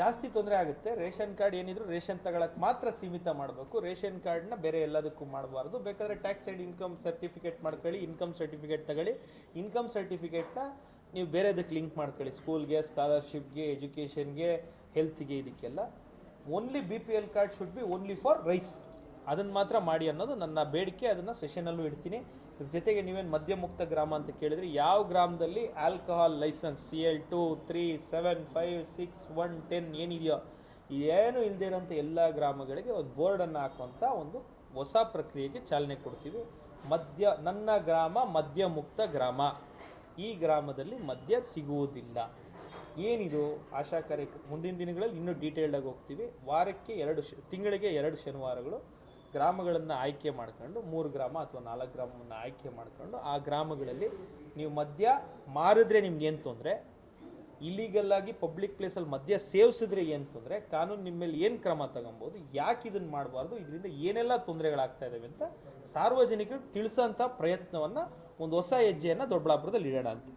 ಜಾಸ್ತಿ ತೊಂದರೆ ಆಗುತ್ತೆ. ರೇಷನ್ ಕಾರ್ಡ್ ಏನಿದ್ರು ರೇಷನ್ ತಗೊಳಕ್ ಮಾತ್ರ ಸೀಮಿತ ಮಾಡಬೇಕು. ರೇಷನ್ ಕಾರ್ಡ್ನ ಬೇರೆ ಎಲ್ಲದಕ್ಕೂ ಮಾಡಬಾರ್ದು. ಬೇಕಾದ್ರೆ ಟ್ಯಾಕ್ಸ್ ಸೈಡ್ ಇನ್ಕಮ್ ಸರ್ಟಿಫಿಕೇಟ್ ಮಾಡ್ಕೊಳ್ಳಿ ಇನ್ಕಮ್ ಸರ್ಟಿಫಿಕೇಟ್ ತಗೊಳ್ಳಿ. ಇನ್ಕಮ್ ಸರ್ಟಿಫಿಕೇಟ್ನ ನೀವು ಬೇರೆದಕ್ಕೆ ಲಿಂಕ್ ಮಾಡ್ಕೊಳ್ಳಿ. ಸ್ಕೂಲ್ಗೆ ಸ್ಕಾಲರ್ಶಿಪ್ಗೆ ಎಜುಕೇಷನ್ಗೆ ಹೆಲ್ತ್ಗೆ ಇದಕ್ಕೆಲ್ಲ. Only B P L card should be only for rice ಅದನ್ನು ಮಾತ್ರ ಮಾಡಿ ಅನ್ನೋದು ನನ್ನ ಬೇಡಿಕೆ, ಅದನ್ನು ಸೆಷನಲ್ಲೂ ಇಡ್ತೀನಿ. ಜೊತೆಗೆ ನೀವೇನು ಮದ್ಯಮುಕ್ತ ಗ್ರಾಮ ಅಂತ ಕೇಳಿದ್ರೆ, ಯಾವ ಗ್ರಾಮದಲ್ಲಿ alcohol licence C L two three seven five six one ten ಏನಿದೆಯೋ ಏನು ಇಲ್ಲದೆ ಇರೋಂಥ ಎಲ್ಲ ಗ್ರಾಮಗಳಿಗೆ ಒಂದು ಬೋರ್ಡನ್ನು ಹಾಕುವಂಥ ಒಂದು ಹೊಸ ಪ್ರಕ್ರಿಯೆಗೆ ಚಾಲನೆ ಕೊಡ್ತೀವಿ. ಮದ್ಯ, ನನ್ನ ಗ್ರಾಮ ಮದ್ಯಮುಕ್ತ ಗ್ರಾಮ. ಈ ಗ್ರಾಮದಲ್ಲಿ ಮದ್ಯ ಸಿಗುವುದಿಲ್ಲ. ಏನಿದು? ಆಶಾ ಕಾರ್ಯ ಮುಂದಿನ ದಿನಗಳಲ್ಲಿ ಇನ್ನೂ ಡೀಟೇಲ್ಡಾಗಿ ಹೋಗ್ತೀವಿ. ವಾರಕ್ಕೆ ಎರಡು ತಿಂಗಳಿಗೆ ಎರಡು ಶನಿವಾರಗಳು. ಗ್ರಾಮಗಳನ್ನು ಆಯ್ಕೆ ಮಾಡ್ಕೊಂಡು ಮೂರು ಗ್ರಾಮ ಅಥವಾ ನಾಲ್ಕು ಗ್ರಾಮವನ್ನು ಆಯ್ಕೆ ಮಾಡ್ಕೊಂಡು ಆ ಗ್ರಾಮಗಳಲ್ಲಿ ನೀವು ಮದ್ಯ ಮಾರಿದ್ರೆ ನಿಮ್ಗೆ ಏನು ತೊಂದರೆ? ಇಲೀಗಲ್ ಆಗಿ ಪಬ್ಲಿಕ್ ಪ್ಲೇಸಲ್ಲಿ ಮದ್ಯ ಸೇವಿಸಿದ್ರೆ ಏನು ತೊಂದರೆ? ಕಾನೂನು ನಿಮ್ಮ ಮೇಲೆ ಏನು ಕ್ರಮ ತಗೊಬೋದು? ಯಾಕೆ ಇದನ್ನು ಮಾಡಬಾರ್ದು? ಇದರಿಂದ ಏನೆಲ್ಲ ತೊಂದರೆಗಳಾಗ್ತಾ ಇದ್ದಾವೆ ಅಂತ ಸಾರ್ವಜನಿಕರಿಗೆ ತಿಳಿಸೋಂಥ ಪ್ರಯತ್ನವನ್ನು ಒಂದು ಹೊಸ ಹೆಜ್ಜೆಯನ್ನು ದೊಡ್ಡಬಳ್ಳಾಪುರದಲ್ಲಿ ಇಡೋಣ ಅಂತ.